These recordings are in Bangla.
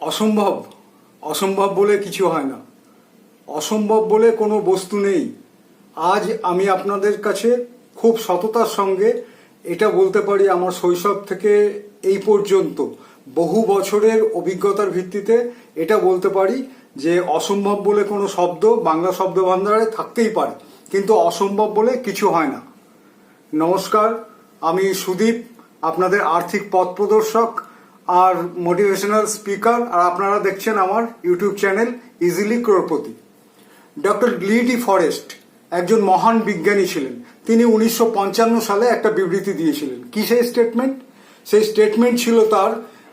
অসম্ভব। অসম্ভব বলে কিছু হয় না। অসম্ভব বলে কোনো বস্তু নেই। আজ আমি আপনাদের কাছে খুব সততার সঙ্গে এটা বলতে পারি আমার শৈশব থেকে এই পর্যন্ত। বহু বছরের অভিজ্ঞতার ভিত্তিতে এটা বলতে পারি যে অসম্ভব বলে কোনো শব্দ বাংলা শব্দ ভাণ্ডারে থাকতেই পারে, কিন্তু অসম্ভব বলে কিছু হয় না। নমস্কার, আমি সুদীপ, আপনাদের আর্থিক পথ প্রদর্শক। আর মোটিভেশনাল স্পিকার আর আপনারা দেখছেন আমার YouTube channel easily crorepati doctor গ্লিডি forest একজন মহান বিজ্ঞানী ছিলেন। তিনি উনিশশো পঞ্চান্ন সালে একটা বিবৃতি দিয়েছিলেন। কি সেই স্টেটমেন্ট সেই স্টেটমেন্ট ছিল তার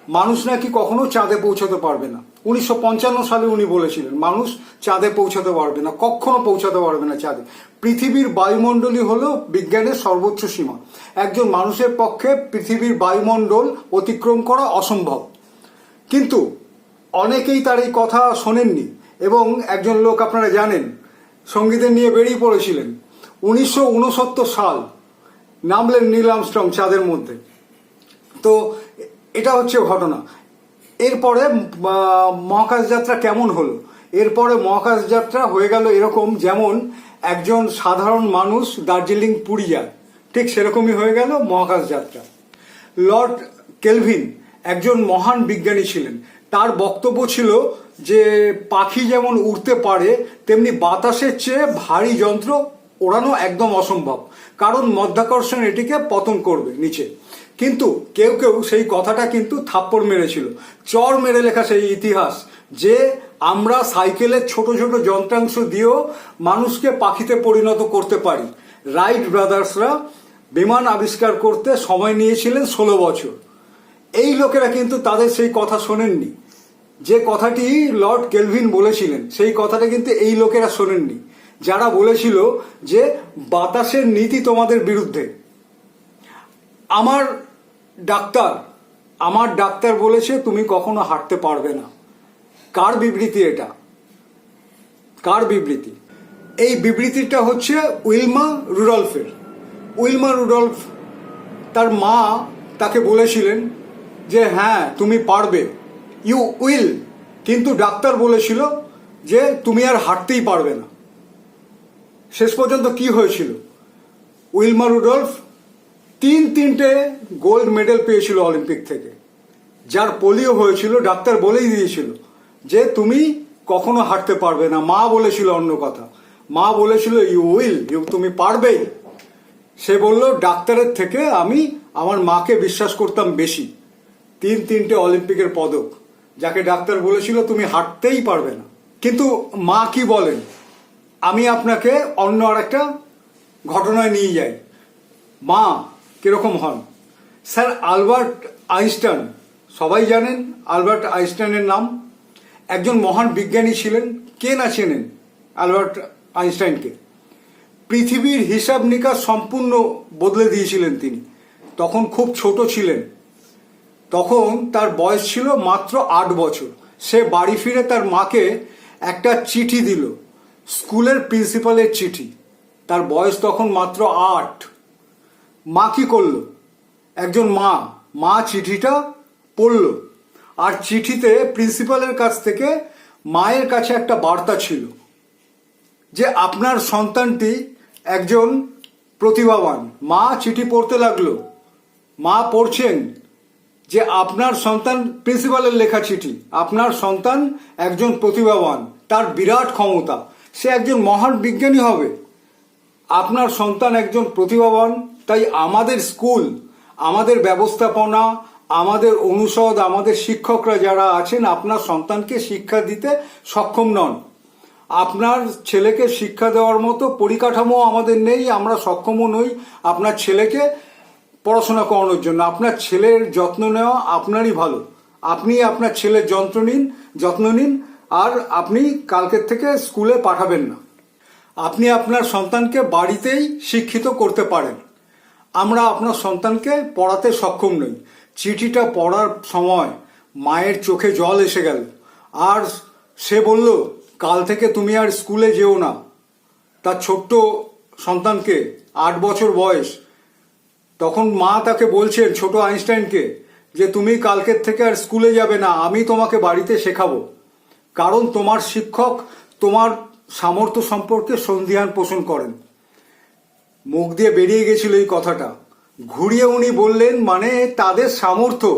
মানুষ নাকি কখনো চাঁদে পৌঁছাতে পারবে না। উনিশশো পঞ্চান্ন সালে উনি বলেছিলেন, মানুষ চাঁদে পৌঁছাতে পারবে না, কখনো পৌঁছাতে পারবে না চাঁদে। পৃথিবীর বায়ুমণ্ডলই হলো বিজ্ঞানের সর্বোচ্চ সীমা। একজন মানুষের পক্ষে পৃথিবীর বায়ুমণ্ডল অতিক্রম করা অসম্ভব। কিন্তু অনেকেই তার এই কথা শোনেননি এবং একজন লোক আপনারা জানেন সঙ্গীতের নিয়ে বেরিয়ে পড়েছিলেন। উনিশশো উনসত্তর সাল নামলেন নীল আমস্ট্রং চাঁদের মধ্যে। তো এটা হচ্ছে ঘটনা। এরপরে মহাকাশ যাত্রা কেমন হলো? এরপরে মহাকাশ যাত্রা হয়ে গেল এরকম যেমন একজন সাধারণ মানুষ দার্জিলিং পুরী যায় ঠিক সেরকমই হয়ে গেল মহাকাশ যাত্রা। লর্ড কেলভিন একজন মহান বিজ্ঞানী ছিলেন। তার বক্তব্য ছিল যে, পাখি যেমন উড়তে পারে, তেমনি বাতাসের চেয়ে ভারী যন্ত্র ওড়ানো একদম অসম্ভব। কারণ মধ্যাকর্ষণ এটিকে পতন করবে নিচে। কিন্তু কেউ কেউ সেই কথাটা কিন্তু থাপ্পড় মেরেছিল। চর মেরে লেখা সেই ইতিহাস যে আমরা সাইকেলের ছোট ছোট যন্ত্রাংশ দিয়েও মানুষকে পাখিতে পরিণত করতে পারি। রাইট ব্রাদার্সরা বিমান আবিষ্কার করতে সময় নিয়েছিলেন ষোলো বছর। এই লোকেরা কিন্তু তাদের সেই কথা শোনেননি। যে কথাটি লর্ড কেলভিন বলেছিলেন, সেই কথাটা কিন্তু এই লোকেরা শোনেননি। যারা বলেছিল যে বাতাসের নীতি তোমাদের বিরুদ্ধে। আমার ডাক্তার, আমার ডাক্তার বলেছে তুমি কখনো হাঁটতে পারবে না। কার বিবৃতি এটা? কার বিবৃতি? এই বিবৃতিটা হচ্ছে উইলমা রুডলফের। উইলমা রুডলফ, তার মা তাকে বলেছিলেন যে হ্যাঁ তুমি পারবে। You will. কিন্তু ডাক্তার বলেছিল যে, তুমি আর হাঁটতেই পারবে না। শেষ পর্যন্ত কি হয়েছিল? উইলমা রুডলফ তিন তিনটে গোল্ড মেডেল পেয়েছিল অলিম্পিক থেকে। যার পোলিও হয়েছিল, ডাক্তার বলেই দিয়েছিল যে তুমি কখনো হাঁটতে পারবে না। মা বলেছিল অন্য কথা। মা বলেছিল ইউ উইল ইউ তুমি পারবেই। সে বলল, ডাক্তারের থেকে আমি আমার মাকে বিশ্বাস করতাম বেশি। তিন তিনটে অলিম্পিকের পদক। যাকে ডাক্তার বলেছিল, তুমি হাঁটতেই পারবে না। কিন্তু মা কি বলেন? আমি আপনাকে অন্য আরেকটা ঘটনায় নিয়ে যাই। মা কীরকম হন? স্যার, আলবার্ট আইনস্টাইন, সবাই জানেন আলবার্ট আইনস্টাইনের নাম? একজন মহান বিজ্ঞানী ছিলেন, কে না চেনেন আলবার্ট আইনস্টাইনকে? পৃথিবীর হিসাব নিকাশ সম্পূর্ণ বদলে দিয়েছিলেন তিনি। তখন খুব ছোট ছিলেন। তখন তার বয়স ছিল মাত্র আট বছর। সে বাড়ি ফিরে তার মাকে একটা চিঠি দিল, স্কুলের প্রিন্সিপালের চিঠি। তার বয়স তখন মাত্র আট। মা কি করল? একজন মা। মা চিঠিটা পড়ল। আর চিঠিতে প্রিন্সিপালের কাছ থেকে মায়ের কাছে একটা বার্তা ছিল যে আপনার সন্তানটি একজন প্রতিভাবান। মা চিঠি পড়তে লাগল। মা পড়ছেন যে আপনার সন্তান, প্রিন্সিপালের লেখা চিঠি, আপনার সন্তান একজন প্রতিভাবান, তার বিরাট ক্ষমতা, সে একজন মহান বিজ্ঞানী হবে। আপনার সন্তান একজন প্রতিভাবান তাই আমাদের স্কুল, আমাদের ব্যবস্থাপনা, আমাদের অনুষদ, আমাদের শিক্ষকরা যারা আছেন, আপনার সন্তানকে শিক্ষা দিতে সক্ষম নন। আপনার ছেলেকে শিক্ষা দেওয়ার মতো পরিকাঠামো আমাদের নেই, আমরা সক্ষমও নই আপনার ছেলেকে পড়াশোনা করানোর জন্য। আপনার ছেলের যত্ন নেওয়া আপনারই ভালো। আপনি আপনার ছেলের যন্ত্র নিন, যত্ন নিন, আর আপনি কালকের থেকে স্কুলে পাঠাবেন না। আপনি আপনার সন্তানকে বাড়িতেই শিক্ষিত করতে পারেন। আমরা আপনার সন্তানকে পড়াতে সক্ষম নই। চিঠিটা পড়ার সময় মায়ের চোখে জল এসে গেল। আর সে বলল, কাল থেকে তুমি আর স্কুলে যেও না। তার ছোট্ট সন্তানকে, আট বছর বয়স। তখন মা তাকে বলছেন, ছোট আইনস্টাইনকে, যে তুমি কালকের থেকে আর স্কুলে যাবে না, আমি তোমাকে বাড়িতে শেখাবো। কারণ তোমার শিক্ষক তোমার সামর্থ্য সম্পর্কে সন্ধিহান পোষণ করেন। মুখ দিয়ে বেরিয়ে গেছিল এই কথাটা। ঘুরিয়ে উনি বললেন মানে তাদের সামর্থ্য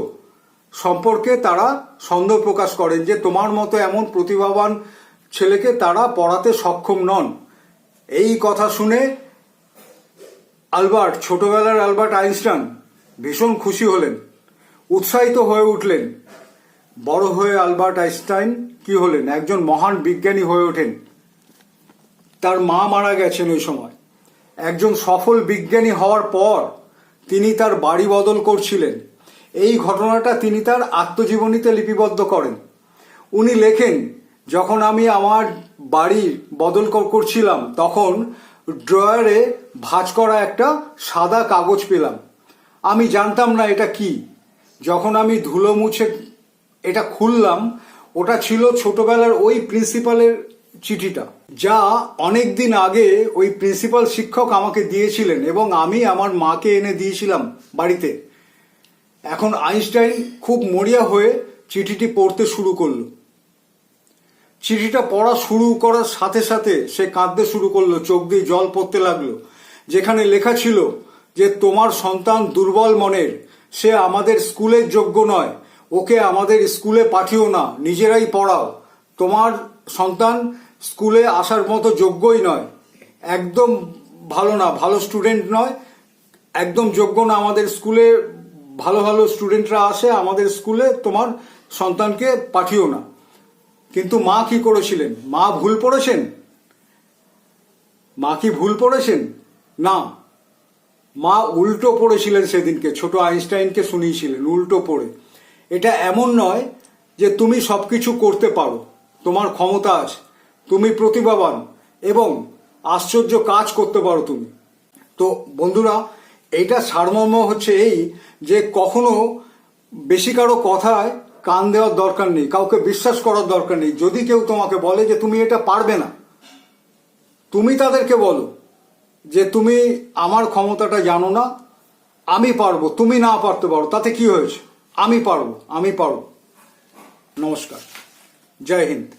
সম্পর্কে তারা সন্দেহ প্রকাশ করেন যে তোমার মতো এমন প্রতিভাবান ছেলেকে তারা পড়াতে সক্ষম নন। এই কথা শুনে আলবার্ট, ছোটবেলার আলবার্ট আইনস্টাইন ভীষণ খুশি হলেন, উৎসাহিত হয়ে উঠলেন। বড় হয়ে আলবার্ট আইনস্টাইন কি হলেন? একজন মহান বিজ্ঞানী হয়ে ওঠেন। তার মা মারা গেছেন ওই সময়। একজন সফল বিজ্ঞানী হওয়ার পর তিনি তার বাড়ি বদল করছিলেন। এই ঘটনাটা তিনি তার আত্মজীবনীতে লিপিবদ্ধ করেন। উনি লেখেন, যখন আমি আমার বাড়ি বদল কর- করছিলাম, তখন ড্রয়ারে ভাঁজ করা একটা সাদা কাগজ পেলাম। আমি জানতাম না এটা কি। যখন আমি ধুলো মুছে, এটা খুললাম, ওটা ছিল ছোটবেলার ওই প্রিন্সিপালের চিঠিটা, যা অনেক দিন আগে ওই প্রিন্সিপাল শিক্ষক আমাকে দিয়েছিলেন এবং আমি আমার মাকে এনে দিয়েছিলাম বাড়িতে। এখন আইনস্টাইন খুব মরিয়া হয়ে চিঠিটি পড়তে শুরু করল। চিঠিটা পড়া শুরু করার সাথে সাথে সে কাঁদতে শুরু করল, চোখ দিয়ে জল পড়তে লাগল। যেখানে লেখা ছিল যে, তোমার সন্তান দুর্বল মনের, সে আমাদের স্কুলের যোগ্য নয়, ওকে আমাদের স্কুলে পাঠিও না, নিজেরাই পড়াও। তোমার সন্তান স্কুলে আসার মতো যোগ্যই নয়। একদম ভালো না, ভালো স্টুডেন্ট নয়। একদম যোগ্য না। আমাদের স্কুলে ভালো ভালো স্টুডেন্টরা আসে, আমাদের স্কুলে তোমার সন্তানকে পাঠিও না। কিন্তু মা কি করেছিলেন? মা ভুল পড়েছেন? মা কি ভুল পড়েছেন? না। মা উল্টো পড়েছিলেন সেদিনকে, ছোট আইনস্টাইনকে শুনিয়েছিলেন, উল্টো পড়ে। এটা এমন নয় যে তুমি সবকিছু করতে পারো। তোমার ক্ষমতা আছে। তুমি প্রতিভাবান এবং আশ্চর্য কাজ করতে পারো তুমি। তো বন্ধুরা, এইটা সারমর্ম হচ্ছে এই যে কখনো বেশি কারও কথায় কান দেওয়ার দরকার নেই, কাউকে বিশ্বাস করার দরকার নেই। যদি কেউ তোমাকে বলে যে তুমি এটা পারবে না, তুমি তাদেরকে বলো যে তুমি আমার ক্ষমতাটা জানো না, আমি পারব, তুমি না পারতে পারো, তাতে কি হয়েছে? আমি পারব আমি পারব। নমস্কার। जय हिंद।